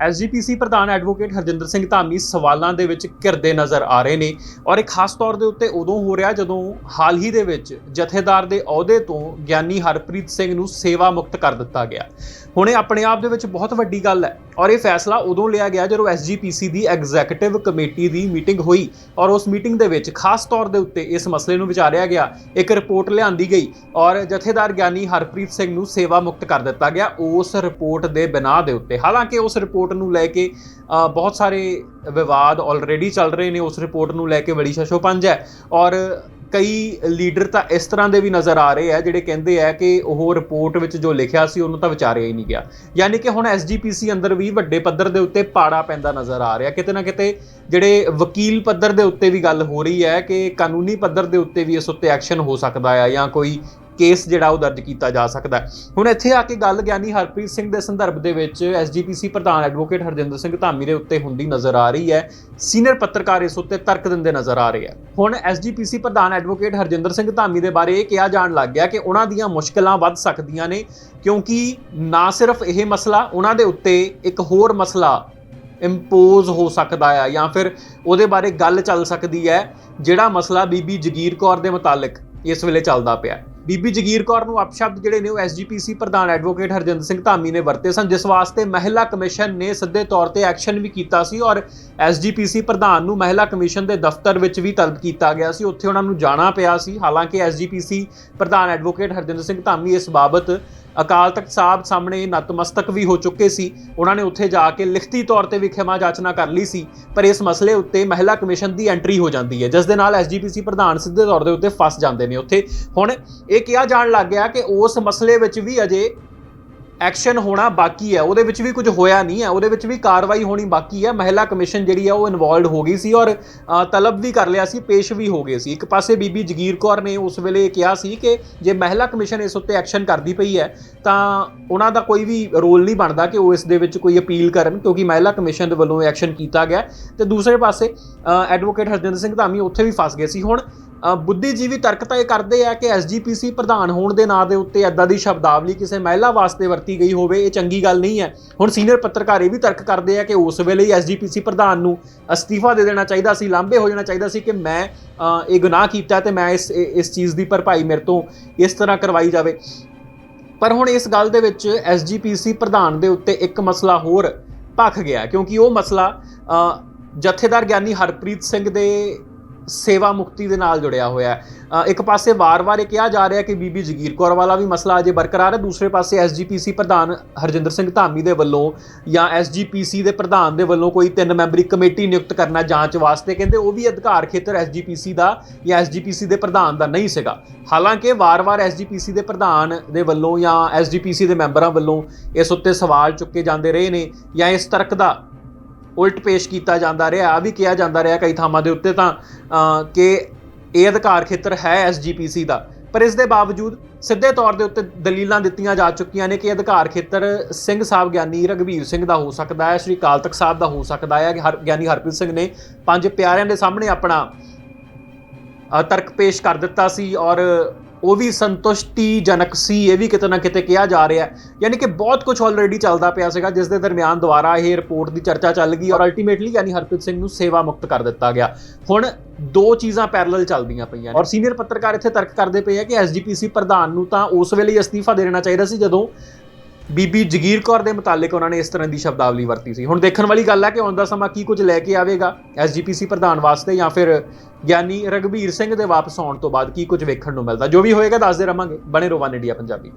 SGPC ਪ੍ਰਧਾਨ advocate Harjinder Singh Dhami ਸਵਾਲਾਂ ਦੇ ਵਿੱਚ ਘਿਰਦੇ ਨਜ਼ਰ ਆ ਰਹੇ ਨੇ ਔਰ ਇਹ ਖਾਸ ਤੌਰ ਦੇ ਉੱਤੇ ਉਦੋਂ ਹੋ ਰਿਹਾ ਜਦੋਂ ਹਾਲ ਹੀ ਦੇ ਵਿੱਚ ਜਥੇਦਾਰ ਦੇ ਅਹੁਦੇ ਤੋਂ ਗਿਆਨੀ ਹਰਪ੍ਰੀਤ ਸਿੰਘ ਨੂੰ ਸੇਵਾ ਮੁਕਤ ਕਰ ਦਿੱਤਾ ਗਿਆ। ਹੁਣ ਇਹ ਆਪਣੇ ਆਪ ਦੇ ਵਿੱਚ ਬਹੁਤ ਵੱਡੀ ਗੱਲ ਹੈ ਔਰ ਇਹ ਫੈਸਲਾ ਉਦੋਂ ਲਿਆ ਗਿਆ ਜਦੋਂ ਐਸਜੀਪੀਸੀ ਦੀ ਐਗਜ਼ੀਕਟਿਵ ਕਮੇਟੀ ਦੀ ਮੀਟਿੰਗ ਹੋਈ ਔਰ ਉਸ ਮੀਟਿੰਗ ਦੇ ਵਿੱਚ ਖਾਸ ਤੌਰ ਦੇ ਉੱਤੇ ਇਸ ਮਸਲੇ ਨੂੰ ਵਿਚਾਰਿਆ ਗਿਆ, ਇੱਕ ਰਿਪੋਰਟ ਲਿਆਂਦੀ ਗਈ ਔਰ ਜਥੇਦਾਰ ਗਿਆਨੀ ਹਰਪ੍ਰੀਤ ਸਿੰਘ ਨੂੰ ਸੇਵਾ ਮੁਕਤ ਕਰ ਦਿੱਤਾ ਗਿਆ ਉਸ ਰਿਪੋਰਟ ਦੇ ਬਿਨਾਂ ਦੇ ਉੱਤੇ। ਹਾਲਾਂਕਿ ਉਸ ਰਿਪੋਰਟ ਨੂੰ ਲੈ ਕੇ ਬਹੁਤ ਸਾਰੇ ਵਿਵਾਦ ਆਲਰੇਡੀ ਚੱਲ ਰਹੇ ਨੇ, ਉਸ ਰਿਪੋਰਟ ਨੂੰ ਲੈ ਕੇ ਬੜੀ ਸ਼ਸ਼ੋਪੰਜ ਹੈ। ਔਰ ਕਈ ਲੀਡਰ ਤਾਂ ਇਸ ਤਰ੍ਹਾਂ ਦੇ ਵੀ ਨਜ਼ਰ ਆ ਰਹੇ ਆ, ਜਿਹੜੇ ਕਹਿੰਦੇ ਆ ਕਿ ਉਹ ਰਿਪੋਰਟ ਵਿੱਚ ਜੋ ਲਿਖਿਆ ਸੀ, ਉਹਨੂੰ ਤਾਂ ਵਿਚਾਰਿਆ ਹੀ ਨਹੀਂ ਗਿਆ। ਯਾਨੀ ਕਿ ਹੁਣ ਐਸਜੀਪੀਸੀ ਅੰਦਰ ਵੀ ਵੱਡੇ ਪੱਧਰ ਦੇ ਉੱਤੇ ਪਾੜਾ ਪੈਂਦਾ ਨਜ਼ਰ ਆ ਰਿਹਾ। ਕਿਤੇ ਨਾ ਕਿਤੇ ਜਿਹੜੇ ਵਕੀਲ ਪੱਧਰ ਦੇ ਉੱਤੇ ਵੀ ਗੱਲ ਹੋ ਰਹੀ ਹੈ ਕਿ ਕਾਨੂੰਨੀ ਪੱਧਰ ਦੇ ਉੱਤੇ ਵੀ ਇਸ ਉੱਤੇ ਐਕਸ਼ਨ ਹੋ ਸਕਦਾ ਹੈ ਜਾਂ ਕੋਈ ਕੇਸ ਜਿਹੜਾ ਉਹ ਦਰਜ ਕੀਤਾ ਜਾ ਸਕਦਾ ਹੁਣ ਇੱਥੇ ਆ ਕੇ ਗੱਲ ਗਿਆਨੀ ਹਰਪ੍ਰੀਤ ਸਿੰਘ ਦੇ ਸੰਦਰਭ ਦੇ ਵਿੱਚ ਐਸਜੀਪੀਸੀ ਪ੍ਰਧਾਨ ਐਡਵੋਕੇਟ ਹਰਜਿੰਦਰ ਸਿੰਘ ਧਾਮੀ ਦੇ ਉੱਤੇ ਹੁੰਦੀ ਨਜ਼ਰ ਆ ਰਹੀ ਹੈ। ਸੀਨੀਅਰ ਪੱਤਰਕਾਰ ਇਸ ਉੱਤੇ ਤਰਕ ਦਿੰਦੇ ਨਜ਼ਰ ਆ ਰਹੇ ਹੈ। ਹੁਣ ਐਸਜੀਪੀਸੀ ਪ੍ਰਧਾਨ ਐਡਵੋਕੇਟ ਹਰਜਿੰਦਰ ਸਿੰਘ ਧਾਮੀ ਦੇ ਬਾਰੇ ਇਹ ਕਿਹਾ ਜਾਣ ਲੱਗ ਗਿਆ ਕਿ ਉਹਨਾਂ ਦੀਆਂ ਮੁਸ਼ਕਲਾਂ ਵੱਧ ਸਕਦੀਆਂ ਨੇ, ਕਿਉਂਕਿ ਨਾ ਸਿਰਫ ਇਹ ਮਸਲਾ, ਉਹਨਾਂ ਦੇ ਉੱਤੇ ਇੱਕ ਹੋਰ ਮਸਲਾ ਇੰਪੋਜ਼ ਹੋ ਸਕਦਾ ਹੈ ਜਾਂ ਫਿਰ ਉਹਦੇ ਬਾਰੇ ਗੱਲ ਚੱਲ ਸਕਦੀ ਹੈ, ਜਿਹੜਾ ਮਸਲਾ ਬੀਬੀ ਜਗੀਰ ਕੌਰ ਦੇ ਮੁਤਾਲਕ ਇਸ ਵੇਲੇ ਚੱਲਦਾ ਪਿਆ ਹੈ। ਬੀਬੀ ਜਗੀਰ ਕੌਰ ਨੂੰ ਅਪਸ਼ਬਦ ਜਿਹੜੇ ਨੇ ਉਹ ਐਸਜੀਪੀਸੀ ਪ੍ਰਧਾਨ ਐਡਵੋਕੇਟ ਹਰਜਿੰਦਰ ਸਿੰਘ ਧਾਮੀ ਨੇ ਵਰਤੇ ਸਨ, ਜਿਸ ਵਾਸਤੇ ਮਹਿਲਾ ਕਮਿਸ਼ਨ ਨੇ ਸਿੱਧੇ ਤੌਰ ਤੇ ਐਕਸ਼ਨ ਵੀ ਕੀਤਾ ਸੀ ਔਰ ਐਸਜੀਪੀਸੀ ਪ੍ਰਧਾਨ ਨੂੰ ਮਹਿਲਾ ਕਮਿਸ਼ਨ ਦੇ ਦਫ਼ਤਰ ਵਿੱਚ ਵੀ ਤਲਬ ਕੀਤਾ ਗਿਆ ਸੀ। ਉੱਥੇ ਉਹਨਾਂ ਨੂੰ ਜਾਣਾ ਪਿਆ ਸੀ। ਹਾਲਾਂਕਿ ਐਸਜੀਪੀਸੀ ਪ੍ਰਧਾਨ ਐਡਵੋਕੇਟ ਹਰਜਿੰਦਰ ਸਿੰਘ ਧਾਮੀ ਇਸ ਬਾਬਤ ਅਕਾਲ ਤਖਤ ਸਾਹਿਬ ਸਾਹਮਣੇ ਨਤਮਸਤਕ ਵੀ ਹੋ ਚੁੱਕੇ ਸੀ। ਉਹਨਾਂ ਨੇ ਉੱਥੇ ਜਾ ਕੇ ਲਿਖਤੀ ਤੌਰ ਤੇ ਵੀ ਖਿਮਾ ਜਾਚਨਾ ਕਰ ਲਈ ਸੀ। ਪਰ ਇਸ ਮਸਲੇ ਉੱਤੇ ਮਹਿਲਾ ਕਮਿਸ਼ਨ ਦੀ ਐਂਟਰੀ ਹੋ ਜਾਂਦੀ ਹੈ ਜਿਸ ਦੇ ਨਾਲ ਐਸਜੀਪੀਸੀ ਪ੍ਰਧਾਨ ਸਿੱਧੇ ਤੌਰ ਦੇ ਉੱਤੇ ਫਸ ਜਾਂਦੇ ਨੇ ਉੱਥੇ। ਹੁਣ ਇਹ ਕਿਹਾ ਜਾਣ ਲੱਗ ਗਿਆ ਕਿ ਉਸ ਮਸਲੇ ਵਿੱਚ ਵੀ ਅਜੇ ਐਕਸ਼ਨ ਹੋਣਾ ਬਾਕੀ ਹੈ, ਉਹਦੇ ਵਿੱਚ ਵੀ ਕੁਝ ਹੋਇਆ ਨਹੀਂ ਹੈ, ਉਹਦੇ ਵਿੱਚ ਵੀ ਕਾਰਵਾਈ ਹੋਣੀ ਬਾਕੀ ਹੈ, ਮਹਿਲਾ ਕਮਿਸ਼ਨ ਜਿਹੜੀ ਹੈ, ਉਹ ਇਨਵੋਲਡ ਹੋ ਗਈ ਸੀ ਔਰ ਤਲਬ ਵੀ ਕਰ ਲਿਆ ਸੀ, ਪੇਸ਼ ਵੀ ਹੋ ਗਏ ਸੀ। ਇੱਕ ਪਾਸੇ ਬੀਬੀ ਜਗੀਰ ਕੌਰ ਨੇ ਉਸ ਵੇਲੇ ਕਿਹਾ ਸੀ ਕਿ ਜੇ ਮਹਿਲਾ ਕਮਿਸ਼ਨ ਇਸ ਉੱਤੇ ਐਕਸ਼ਨ ਕਰਦੀ ਪਈ ਹੈ, ਤਾਂ ਉਹਨਾਂ ਦਾ ਕੋਈ ਵੀ ਰੋਲ ਨਹੀਂ ਬਣਦਾ ਕਿ ਉਹ ਇਸ ਦੇ ਵਿੱਚ ਕੋਈ ਅਪੀਲ ਕਰਨ, ਕਿਉਂਕਿ ਮਹਿਲਾ ਕਮਿਸ਼ਨ ਦੇ ਵੱਲੋਂ ਐਕਸ਼ਨ ਕੀਤਾ ਗਿਆ ਤੇ ਦੂਸਰੇ ਪਾਸੇ ਐਡਵੋਕੇਟ ਹਰਜਿੰਦਰ ਸਿੰਘ ਧਾਮੀ ਉੱਥੇ ਵੀ ਫਸ ਗਏ ਸੀ। ਹੁਣ ਬੁੱਧੀਜੀਵੀ ਤਰਕ ਤਾਂ ਇਹ ਕਰਦੇ ਆ ਕਿ ਐਸਜੀਪੀਸੀ ਪ੍ਰਧਾਨ ਹੋਣ ਦੇ ਨਾਂ ਦੇ ਉੱਤੇ ਐਦਾਂ ਦੀ ਸ਼ਬਦਾਵਲੀ ਕਿਸੇ ਮਹਿਲਾ ਵਾਸਤੇ ਵਰਤੀ ਗਈ ਹੋਵੇ, ਇਹ ਚੰਗੀ ਗੱਲ ਨਹੀਂ ਹੈ। ਹੁਣ ਸੀਨੀਅਰ ਪੱਤਰਕਾਰ ਇਹ ਵੀ ਤਰਕ ਕਰਦੇ ਆ ਕਿ ਉਸ ਵੇਲੇ ਹੀ ਐਸਜੀਪੀਸੀ ਪ੍ਰਧਾਨ ਨੂੰ ਅਸਤੀਫਾ ਦੇ ਦੇਣਾ ਚਾਹੀਦਾ ਸੀ, ਲਾਂਭੇ ਹੋ ਜਾਣਾ ਚਾਹੀਦਾ ਸੀ ਕਿ ਮੈਂ ਇਹ ਗੁਨਾਹ ਕੀਤਾ ਤੇ ਮੈਂ ਇਸ ਇਸ ਚੀਜ਼ ਦੀ ਭਰਪਾਈ ਮੇਰੇ ਤੋਂ ਇਸ ਤਰ੍ਹਾਂ ਕਰਵਾਈ ਜਾਵੇ। ਪਰ ਹੁਣ ਇਸ ਗੱਲ ਦੇ ਵਿੱਚ ਐਸਜੀਪੀਸੀ ਪ੍ਰਧਾਨ ਦੇ ਉੱਤੇ ਇੱਕ ਮਸਲਾ ਹੋਰ ਭਖ ਗਿਆ, ਕਿਉਂਕਿ ਉਹ ਮਸਲਾ ਜਥੇਦਾਰ ਗਿਆਨੀ ਹਰਪ੍ਰੀਤ ਸਿੰਘ ਦੇ ਸੇਵਾ ਮੁਕਤੀ ਦੇ ਨਾਲ ਜੁੜਿਆ ਹੋਇਆ ਹੈ। ਇੱਕ ਪਾਸੇ ਵਾਰ-ਵਾਰ ਇਹ ਕਿਹਾ ਜਾ ਰਿਹਾ ਕਿ ਬੀਬੀ ਜਗੀਰ ਕੌਰ ਵਾਲਾ ਵੀ ਮਸਲਾ ਅਜੇ ਬਰਕਰਾਰ ਹੈ। ਦੂਸਰੇ ਪਾਸੇ ਐਸਜੀਪੀਸੀ ਪ੍ਰਧਾਨ ਹਰਜਿੰਦਰ ਸਿੰਘ ਧਾਮੀ ਦੇ ਵੱਲੋਂ ਜਾਂ ਐਸਜੀਪੀਸੀ ਦੇ ਪ੍ਰਧਾਨ ਦੇ ਵੱਲੋਂ ਕੋਈ ਤਿੰਨ ਮੈਂਬਰੀ ਕਮੇਟੀ ਨਿਯੁਕਤ ਕਰਨਾ ਜਾਂਚ ਵਾਸਤੇ ਕਹਿੰਦੇ, ਉਹ ਵੀ ਅਧਿਕਾਰ ਖੇਤਰ ਐਸਜੀਪੀਸੀ ਦਾ ਜਾਂ ਐਸਜੀਪੀਸੀ ਦੇ ਪ੍ਰਧਾਨ ਦਾ ਨਹੀਂ ਸੀਗਾ। ਹਾਲਾਂਕਿ ਵਾਰ-ਵਾਰ ਐਸਜੀਪੀਸੀ ਦੇ ਪ੍ਰਧਾਨ ਦੇ ਵੱਲੋਂ ਜਾਂ ਐਸਜੀਪੀਸੀ ਦੇ ਮੈਂਬਰਾਂ ਵੱਲੋਂ ਇਸ ਉੱਤੇ ਸਵਾਲ ਚੁੱਕੇ ਜਾਂਦੇ ਰਹੇ ਨੇ ਜਾਂ ਇਸ ਤਰਕ ਦਾ ਉਲਟ ਪੇਸ਼ ਕੀਤਾ ਜਾਂਦਾ ਰਿਹਾ, ਆ ਵੀ ਕਿਹਾ ਜਾਂਦਾ ਰਿਹਾ ਕਈ ਥਾਵਾਂ ਦੇ ਉੱਤੇ ਤਾਂ ਕਿ ਇਹ ਅਧਿਕਾਰ ਖੇਤਰ ਹੈ ਐਸਜੀਪੀਸੀ ਦਾ। ਪਰ ਇਸ ਦੇ ਬਾਵਜੂਦ ਸਿੱਧੇ ਤੌਰ ਦੇ ਉੱਤੇ ਦਲੀਲਾਂ ਦਿੱਤੀਆਂ ਜਾ ਚੁੱਕੀਆਂ ਨੇ ਕਿ ਅਧਿਕਾਰ ਖੇਤਰ ਸਿੰਘ ਸਾਹਿਬ ਗਿਆਨੀ ਰਗਵੀਰ ਸਿੰਘ ਦਾ ਹੋ ਸਕਦਾ ਹੈ, ਸ੍ਰੀ ਅਕਾਲ ਤਖਤ ਸਾਹਿਬ ਦਾ ਹੋ ਸਕਦਾ ਹੈ ਕਿ ਹਰ, ਗਿਆਨੀ ਹਰਪ੍ਰੀਤ ਸਿੰਘ ਨੇ ਪੰਜ ਪਿਆਰਿਆਂ ਦੇ ਸਾਹਮਣੇ ਆਪਣਾ ਤਰਕ ਪੇਸ਼ ਕਰ ਦਿੱਤਾ ਸੀ ਔਰ ਉਹ ਵੀ ਸੰਤੁਸ਼ਟੀਜਨਕ ਸੀ, ਇਹ ਵੀ ਕਿਤੇ ਨਾ ਕਿਤੇ ਕਿਹਾ ਜਾ ਰਿਹਾ ਯਾਨੀ ਕਿ ਬਹੁਤ ਕੁਝ ਆਲਰੇਡੀ ਚੱਲਦਾ ਪਿਆ ਸੀਗਾ, ਜਿਸ ਦੇ ਦਰਮਿਆਨ ਦੁਬਾਰਾ ਇਹ ਰਿਪੋਰਟ ਦੀ ਚਰਚਾ ਚੱਲ ਗਈ ਔਰ ਅਲਟੀਮੇਟਲੀ ਯਾਨੀ ਹਰਪ੍ਰੀਤ ਸਿੰਘ ਨੂੰ ਸੇਵਾ ਮੁਕਤ ਕਰ ਦਿੱਤਾ ਗਿਆ। ਹੁਣ ਦੋ ਚੀਜ਼ਾਂ ਪੈਰਲਲ ਚੱਲਦੀਆਂ ਪਈਆਂ ਔਰ ਸੀਨੀਅਰ ਪੱਤਰਕਾਰ ਇੱਥੇ ਤਰਕ ਕਰਦੇ ਪਏ ਆ ਕਿ ਐਸਜੀਪੀਸੀ ਪ੍ਰਧਾਨ ਨੂੰ ਤਾਂ ਉਸ ਵੇਲੇ ਹੀ ਅਸਤੀਫਾ ਦੇ ਦੇਣਾ ਚਾਹੀਦਾ ਸੀ, ਜਦੋਂ ਬੀਬੀ ਜਗੀਰ ਕੌਰ ਦੇ ਮੁਤਾਲਿਕ ਉਹਨਾਂ ਨੇ ਇਸ ਤਰ੍ਹਾਂ ਦੀ ਸ਼ਬਦਾਵਲੀ ਵਰਤੀ ਸੀ। ਹੁਣ ਦੇਖਣ ਵਾਲੀ ਗੱਲ ਹੈ ਕਿ ਆਉਂਦਾ ਸਮਾਂ ਕੀ ਕੁਝ ਲੈ ਕੇ ਆਵੇਗਾ ਐਸਜੀਪੀਸੀ ਪ੍ਰਧਾਨ ਵਾਸਤੇ ਜਾਂ ਫਿਰ ਗਿਆਨੀ ਰਗਵੀਰ ਸਿੰਘ ਦੇ ਵਾਪਸ ਆਉਣ ਤੋਂ ਬਾਅਦ ਕੀ ਕੁਝ ਵੇਖਣ ਨੂੰ ਮਿਲਦਾ। ਜੋ ਵੀ ਹੋਏਗਾ ਦੱਸਦੇ ਰਵਾਂਗੇ ਬਣੇ ਰਹੋ ਵਨ ਇੰਡੀਆ ਪੰਜਾਬੀ।